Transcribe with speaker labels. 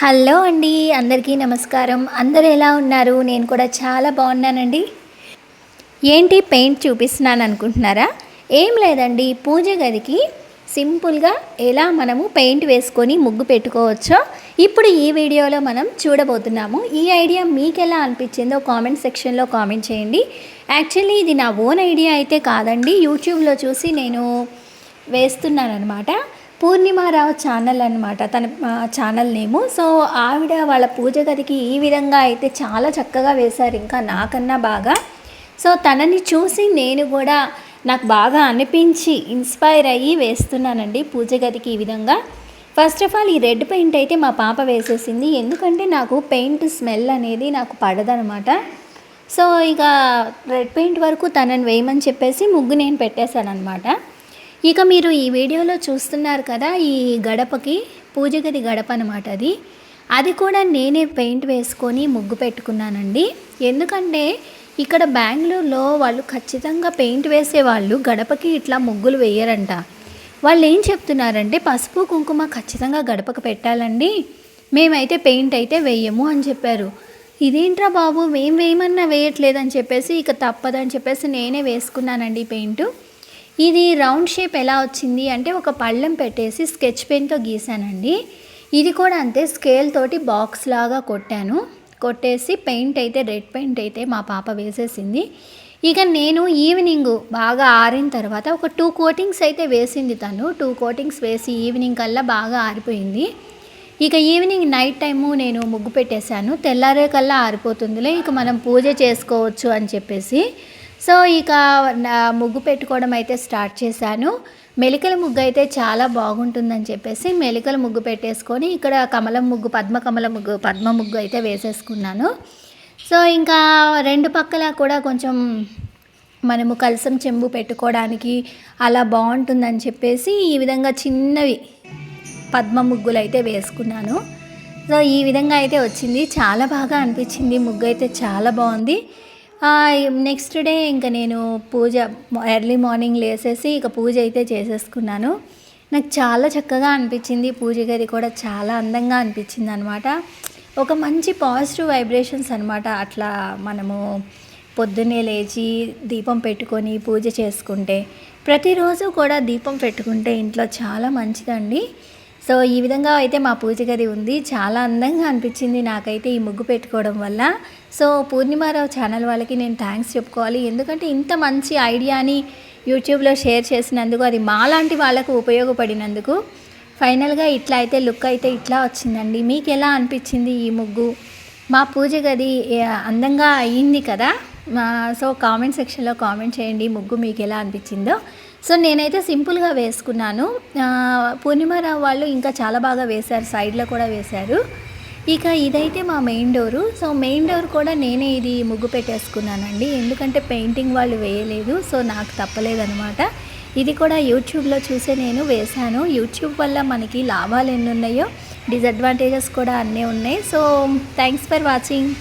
Speaker 1: Hello అండి అందరికీ నమస్కారం. అందరు ఎలా ఉన్నారు? నేను కూడా చాలా బాగున్నానండి. ఏంటి పెయింట్ చూపిస్తున్నాను అనుకుంటున్నారా? ఏం లేదండి పూజ గదికి సింపుల్గా ఎలా మనము పెయింట్ వేసుకొని ముగ్గు పెట్టుకోవచ్చో ఇప్పుడు ఈ వీడియోలో మనం చూడబోతున్నాము. ఈ ఐడియా మీకు ఎలా అనిపించిందో కామెంట్ సెక్షన్లో కామెంట్ చేయండి. యాక్చువల్లీ ఇది నా ఓన్ ఐడియా అయితే కాదండి. యూట్యూబ్లో చూసి నేను వేస్తున్నాను అనమాట పూర్ణిమారావు ఛానల్ అనమాట తన ఛానల్ నేము. సో ఆవిడ వాళ్ళ పూజ గదికి ఈ విధంగా అయితే చాలా చక్కగా వేశారు. ఇంకా నాకన్నా బాగా. సో తనని చూసి నేను కూడా నాకు బాగా అనిపించి ఇన్స్పైర్ అయ్యి వేస్తున్నానండి పూజ గదికి ఈ విధంగా. ఫస్ట్ ఆఫ్ ఆల్ ఈ రెడ్ పెయింట్ అయితే మా పాప వేసేసింది. ఎందుకంటే నాకు పెయింట్ స్మెల్ అనేది నాకు పడదనమాట సో ఇక రెడ్ పెయింట్ వరకు తనని వేయమని చెప్పేసి ముగ్గు నేను పెట్టేశాను అనమాట ఇక మీరు ఈ వీడియోలో చూస్తున్నారు కదా ఈ గడపకి పూజ గది గడప అనమాట అది. అది కూడా నేనే పెయింట్ వేసుకొని ముగ్గు పెట్టుకున్నానండి. ఎందుకంటే ఇక్కడ బెంగళూరులో వాళ్ళు ఖచ్చితంగా పెయింట్ వేసేవాళ్ళు గడపకి ఇట్లా ముగ్గులు వేయరంట. వాళ్ళు ఏం చెప్తున్నారంటే పసుపు కుంకుమ ఖచ్చితంగా గడపకు పెట్టాలండి. మేమైతే పెయింట్ అయితే వేయము అని చెప్పారు. ఇదేంట్రా బాబు? మేం వేయమన్నా వేయట్లేదని చెప్పేసి ఇక తప్పదని చెప్పేసి నేనే వేసుకున్నానండి పెయింట్. ఇది రౌండ్ షేప్ ఎలా వచ్చింది అంటే ఒక పళ్ళెం పెట్టేసి స్కెచ్ పెన్తో గీసానండి. ఇది కూడా అంతే స్కేల్ తోటి బాక్స్ లాగా కొట్టాను. కొట్టేసి పెయింట్ అయితే రెడ్ పెయింట్ అయితే మా పాప వేసేసింది. ఇక నేను ఈవినింగ్ బాగా ఆరిన తర్వాత ఒక టూ కోటింగ్స్ అయితే వేసింది తను. టూ కోటింగ్స్ వేసి ఈవినింగ్ కల్లా బాగా ఆరిపోయింది. ఇక ఈవినింగ్ నైట్ టైము నేను ముగ్గు పెట్టేశాను. తెల్లారే కల్లా ఆరిపోతుందిలే ఇక మనం పూజ చేసుకోవచ్చు అని చెప్పేసి సో ఇక నా ముగ్గు పెట్టుకోవడం అయితే స్టార్ట్ చేశాను. మెలికల ముగ్గు అయితే చాలా బాగుంటుందని చెప్పేసి మెలికల ముగ్గు పెట్టేసుకొని ఇక్కడ కమలం ముగ్గు పద్మ కమల ముగ్గు పద్మ ముగ్గు అయితే వేసేసుకున్నాను. సో ఇంకా రెండు పక్కల కూడా కొంచెం మనము కలసం చెంబు పెట్టుకోవడానికి అలా బాగుంటుందని చెప్పేసి ఈ విధంగా చిన్నవి పద్మ ముగ్గులు అయితే వేసుకున్నాను. సో ఈ విధంగా అయితే వచ్చింది. చాలా బాగా అనిపించింది. ముగ్గు అయితే చాలా బాగుంది. నెక్స్ట్ డే ఇంకా నేను పూజ ఎర్లీ మార్నింగ్ లేసేసి ఇక పూజ అయితే చేసేసుకున్నాను. నాకు చాలా చక్కగా అనిపించింది పూజ గది కూడా చాలా అందంగా అనిపించింది అనమాట ఒక మంచి పాజిటివ్ వైబ్రేషన్స్ అనమాట అట్లా మనము పొద్దున్నే లేచి దీపం పెట్టుకొని పూజ చేసుకుంటే ప్రతిరోజు కూడా దీపం పెట్టుకుంటే ఇంట్లో చాలా మంచిదండి. సో ఈ విధంగా అయితే మా పూజ గది ఉంది. చాలా అందంగా అనిపించింది నాకైతే ఈ ముగ్గు పెట్టుకోవడం వల్ల. సో పూర్ణిమారావు ఛానల్ వాళ్ళకి నేను థ్యాంక్స్ చెప్పుకోవాలి. ఎందుకంటే ఇంత మంచి ఐడియాని యూట్యూబ్లో షేర్ చేసినందుకు అది మాలాంటి వాళ్ళకు ఉపయోగపడినందుకు ఫైనల్గా ఇట్లా అయితే లుక్ అయితే ఇట్లా వచ్చిందండి. మీకు ఎలా అనిపించింది ఈ ముగ్గు? మా పూజ గది అందంగా అయ్యింది కదా? సో కామెంట్ సెక్షన్లో కామెంట్ చేయండి ముగ్గు మీకు ఎలా అనిపించిందో. సో నేనైతే సింపుల్గా వేసుకున్నాను. పూర్ణిమారావు వాళ్ళు ఇంకా చాలా బాగా వేశారు సైడ్లో కూడా వేశారు. ఇక ఇదైతే మా main door so main door కూడా నేనే ఇది ముగ్గు పెట్టేసుకున్నానండి. ఎందుకంటే పెయింటింగ్ వాళ్ళు వేయలేదు సో నాకు తప్పలేదనమాట ఇది కూడా యూట్యూబ్లో చూసే నేను వేశాను. యూట్యూబ్ వల్ల మనకి లాభాలు ఎన్ని ఉన్నాయో డిసడ్వాంటేజెస్ కూడా అన్నీ ఉన్నాయి. So thanks for watching